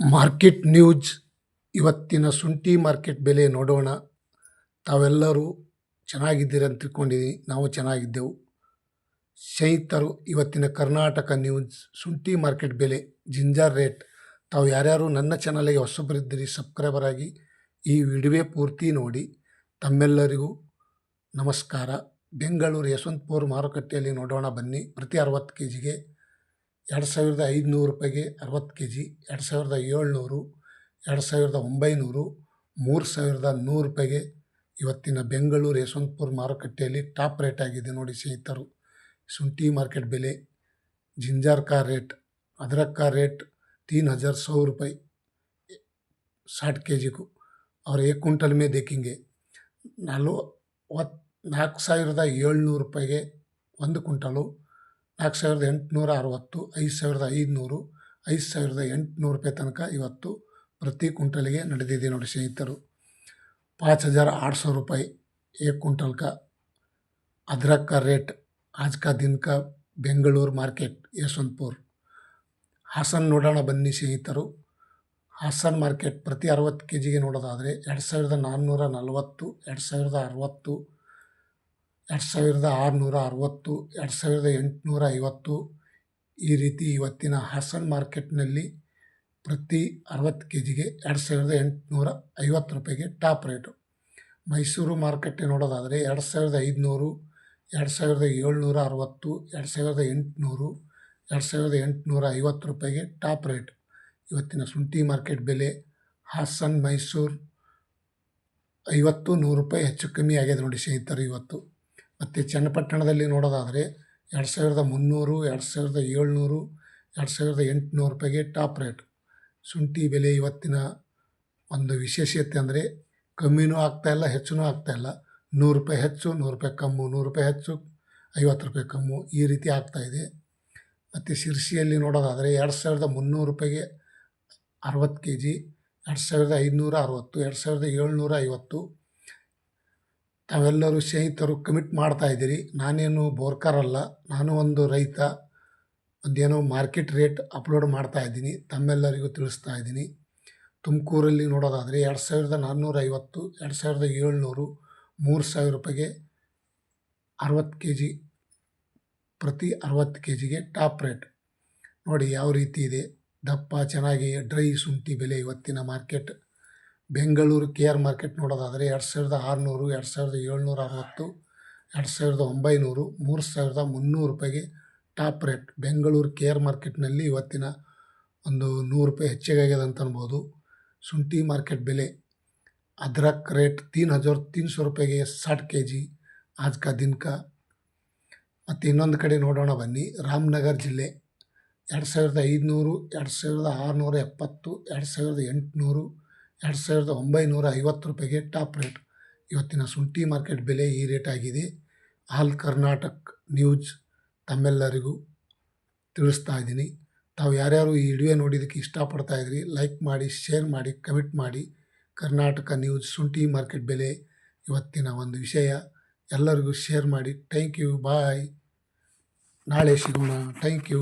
Market news, ಇವತ್ತಿನ ಶುಂಠಿ market ಬೆಲೆ ನೋಡೋಣ. ತಾವೆಲ್ಲರೂ ಚೆನ್ನಾಗಿದ್ದೀರ ಅಂತ ತಿಳ್ಕೊಂಡಿದ್ದೀನಿ ನಾವು ಚೆನ್ನಾಗಿದ್ದೆವು. ಸ್ನೇಹಿತರು, ಇವತ್ತಿನ ಕರ್ನಾಟಕ ನ್ಯೂಸ್, ಶುಂಠಿ ಮಾರ್ಕೆಟ್ ಬೆಲೆ, ಜಿಂಜರ್ ರೇಟ್. ತಾವು ಯಾರ್ಯಾರು ನನ್ನ ಚಾನಲ್ಗೆ ಹೊಸಬರಿದ್ದೀರಿ, ಸಬ್ಸ್ಕ್ರೈಬರ್ ಆಗಿ ಈ ವಿಡಿಯೋ ಪೂರ್ತಿ ನೋಡಿ. ತಮ್ಮೆಲ್ಲರಿಗೂ ನಮಸ್ಕಾರ. ಬೆಂಗಳೂರು ಯಶವಂತಪುರ ಮಾರುಕಟ್ಟೆಯಲ್ಲಿ ನೋಡೋಣ ಬನ್ನಿ. ಪ್ರತಿ ಅರವತ್ತು ಕೆ ಜಿಗೆ ಎರಡು ಸಾವಿರದ ಐದುನೂರು ರೂಪಾಯಿಗೆ ಅರವತ್ತು ಕೆ ಜಿ ಎರಡು ಸಾವಿರದ ಏಳ್ನೂರು ಎರಡು ಸಾವಿರದ ಒಂಬೈನೂರು ಮೂರು ಸಾವಿರದ ನೂರು ರೂಪಾಯಿಗೆ ಇವತ್ತಿನ ಬೆಂಗಳೂರು ಯಶವಂತಪುರ ಮಾರುಕಟ್ಟೆಯಲ್ಲಿ ಟಾಪ್ ರೇಟ್ ಆಗಿದೆ ನೋಡಿ ಸ್ನೇಹಿತರು ಶುಂಠಿ ಮಾರ್ಕೆಟ್ ಬೆಲೆ जिंजर का रेट अदरक का रेट तीन हज़ार सौ रुपये साठ के जी को और एक कुंटल में देखेंगे ನಲವತ್ತು ನಾಲ್ಕು ಸಾವಿರದ ಏಳ್ನೂರು ರೂಪಾಯಿಗೆ ಒಂದು ಕುಂಟಲು ನಾಲ್ಕು ಸಾವಿರದ ಎಂಟುನೂರ ಅರವತ್ತು ಐದು ಸಾವಿರದ ಐದುನೂರು ಐದು ಸಾವಿರದ ಎಂಟುನೂರು ರೂಪಾಯಿ ತನಕ ಇವತ್ತು ಪ್ರತಿ ಕುಂಟಲಿಗೆ ನಡೆದಿದೆ ನೋಡಿ ಸ್ನೇಹಿತರು पाँच हज़ार आठ सौ रुपये एक कुंटल का अदरक का रेट आज का दिन का ಬೆಂಗಳೂರು ಮಾರ್ಕೆಟ್ ಯಶವಂತಪುರ ಹಾಸನ್ ನೋಡೋಣ ಬನ್ನಿ ಸ್ನೇಹಿತರು ಹಾಸನ್ ಮಾರ್ಕೆಟ್ ಪ್ರತಿ ಅರವತ್ತು ಕೆ ಜಿಗೆ ನೋಡೋದಾದರೆ ಎರಡು ಸಾವಿರದ ನಾನ್ನೂರ ನಲವತ್ತು ಎರಡು ಸಾವಿರದ ಅರವತ್ತು ಎರಡು ಸಾವಿರದ ಆರುನೂರ ಅರವತ್ತು, ಎರಡು ಸಾವಿರದ ಎಂಟುನೂರ ಐವತ್ತು ಈ ರೀತಿ ಇವತ್ತಿನ ಹಾಸನ್ ಮಾರ್ಕೆಟ್ನಲ್ಲಿ ಪ್ರತಿ ಅರವತ್ತು ಕೆ ಜಿಗೆ ಎರಡು ಸಾವಿರದ ಎಂಟುನೂರ ಐವತ್ತು ರೂಪಾಯಿಗೆ ಟಾಪ್ ರೇಟು. ಮೈಸೂರು ಮಾರ್ಕೆಟ್ ನೋಡೋದಾದರೆ ಎರಡು ಸಾವಿರದ ಐದುನೂರು, ಎರಡು ಸಾವಿರದ ಏಳ್ನೂರ ಅರವತ್ತು, ಎರಡು ಸಾವಿರದ ಎಂಟುನೂರು, ಎರಡು ಸಾವಿರದ ಎಂಟುನೂರ ಐವತ್ತು ರೂಪಾಯಿಗೆ ಟಾಪ್ ರೇಟ್. ಇವತ್ತಿನ ಶುಂಠಿ ಮಾರ್ಕೆಟ್ ಬೆಲೆ ಹಾಸನ್ ಮೈಸೂರು ಐವತ್ತು ನೂರು ರೂಪಾಯಿ ಹೆಚ್ಚು ಕಮ್ಮಿ ಆಗಿದೆ ನೋಡಿ ಸ್ನೇಹಿತರು ಇವತ್ತು. ಮತ್ತು ಚನ್ನಪಟ್ಟಣದಲ್ಲಿ ನೋಡೋದಾದರೆ ಎರಡು ಸಾವಿರದ ಮುನ್ನೂರು, ಎರಡು ಸಾವಿರದ ಏಳ್ನೂರು, ಎರಡು ಸಾವಿರದ ಎಂಟುನೂರು ರೂಪಾಯಿಗೆ ಟಾಪ್ ರೇಟ್. ಶುಂಠಿ ಬೆಲೆ ಇವತ್ತಿನ ಒಂದು ವಿಶೇಷತೆ ಅಂದರೆ ಕಮ್ಮಿನೂ ಆಗ್ತಾಯಿಲ್ಲ ಹೆಚ್ಚೂ ಆಗ್ತಾಯಿಲ್ಲ ನೂರು ರೂಪಾಯಿ ಹೆಚ್ಚು, ನೂರು ರೂಪಾಯಿ ಕಮ್ಮು, ನೂರು ರೂಪಾಯಿ ಹೆಚ್ಚು, ಐವತ್ತು ರೂಪಾಯಿ ಕಮ್ಮು ಈ ರೀತಿ ಆಗ್ತಾಯಿದೆ ಮತ್ತು ಶಿರ್ಸಿಯಲ್ಲಿ ನೋಡೋದಾದರೆ ಎರಡು ಸಾವಿರದ ಮುನ್ನೂರು ರೂಪಾಯಿಗೆ ಅರವತ್ತು ಕೆ ಜಿ ಎರಡು ಸಾವಿರದ ಐದುನೂರ ಅರವತ್ತು, ಎರಡು ಸಾವಿರದ ಏಳ್ನೂರ ಐವತ್ತು ತಾವೆಲ್ಲರೂ ಸ್ನೇಹಿತರು ಕಮಿಟ್ ಮಾಡ್ತಾಯಿದ್ದೀರಿ ನಾನೇನು ಬೋರ್ಕರ್ ಅಲ್ಲ, ನಾನು ಒಂದು ರೈತ, ಒಂದೇನೋ ಮಾರ್ಕೆಟ್ ರೇಟ್ ಅಪ್ಲೋಡ್ ಮಾಡ್ತಾ ಇದ್ದೀನಿ, ತಮ್ಮೆಲ್ಲರಿಗೂ ತಿಳಿಸ್ತಾ ಇದ್ದೀನಿ. ತುಮಕೂರಲ್ಲಿ ನೋಡೋದಾದರೆ ಎರಡು ಸಾವಿರದ ನಾನ್ನೂರ ಐವತ್ತು, ಎರಡು ಸಾವಿರದ ಏಳ್ನೂರು, ಮೂರು ಸಾವಿರ ರೂಪಾಯಿಗೆ ಅರವತ್ತು ಕೆ ಜಿ ಪ್ರತಿ ಅರವತ್ತು ಕೆ ಜಿಗೆ ಟಾಪ್ ರೇಟ್ ನೋಡಿ ಯಾವ ರೀತಿ ಇದೆ. ದಪ್ಪ, ಚೆನ್ನಾಗಿ ಡ್ರೈ ಶುಂಠಿ ಬೆಲೆ ಇವತ್ತಿನ market Bengaluru K R market ನೋಡೋದಾದರೆ ಎರಡು ಸಾವಿರದ ಆರುನೂರು ಎರಡು ಸಾವಿರದ ಏಳ್ನೂರ ಅರವತ್ತು ಎರಡು ಸಾವಿರದ ಒಂಬೈನೂರು ಮೂರು ಸಾವಿರದ ಮುನ್ನೂರು ರೂಪಾಯಿಗೆ top rate Bengaluru K R ಮಾರ್ಕೆಟ್ನಲ್ಲಿ ಇವತ್ತಿನ ಒಂದು ನೂರು ರೂಪಾಯಿ ಹೆಚ್ಚಿಗೆ ಆಗ್ಯದ ಅಂತ ಅನ್ಬೋದು ಶುಂಠಿ ಮಾರ್ಕೆಟ್ ಬೆಲೆ अदरक रेट तीन हज़ार तीन सौ ರೂಪಾಯಿಗೆ ಸಾಟ್ ಕೆ ಜಿ ಆಜ್ ಕಾ ದಿನ ಕಾ ಮತ್ತು ಇನ್ನೊಂದು ಕಡೆ ನೋಡೋಣ ಬನ್ನಿ ರಾಮನಗರ ಜಿಲ್ಲೆ ಎರಡು ಸಾವಿರದ ಐದುನೂರು ಎರಡು ಸಾವಿರದ ಆರುನೂರ ಎಪ್ಪತ್ತು ಎರಡು ಸಾವಿರದ ಎಂಟುನೂರು ಎರಡು ಸಾವಿರದ ಒಂಬೈನೂರ ಐವತ್ತು ರೂಪಾಯಿಗೆ ಟಾಪ್ ರೇಟ್. ಇವತ್ತಿನ ಶುಂಠಿ ಮಾರ್ಕೆಟ್ ಬೆಲೆ ಈ ರೇಟ್ ಆಗಿದೆ. ಆಲ್ ಕರ್ನಾಟಕ ನ್ಯೂಸ್ ತಮ್ಮೆಲ್ಲರಿಗೂ ತಿಳಿಸ್ತಾ ಇದ್ದೀನಿ. ತಾವು ಯಾರ್ಯಾರು ಈ ವಿಡಿಯೋ ನೋಡಿದ್ದಕ್ಕೆ ಇಷ್ಟಪಡ್ತಾ ಇದ್ರಿ, ಲೈಕ್ ಮಾಡಿ, ಶೇರ್ ಮಾಡಿ, ಕಮೆಂಟ್ ಮಾಡಿ. ಕರ್ನಾಟಕ ನ್ಯೂಸ್ ಶುಂಠಿ ಮಾರ್ಕೆಟ್ ಬೆಲೆ ಇವತ್ತಿನ ಒಂದು ವಿಷಯ. ಎಲ್ಲರಿಗೂ ಶೇರ್ ಮಾಡಿ. Thank you, bye. ನಾಳೆ ಸಿಗೋಣ. Thank you.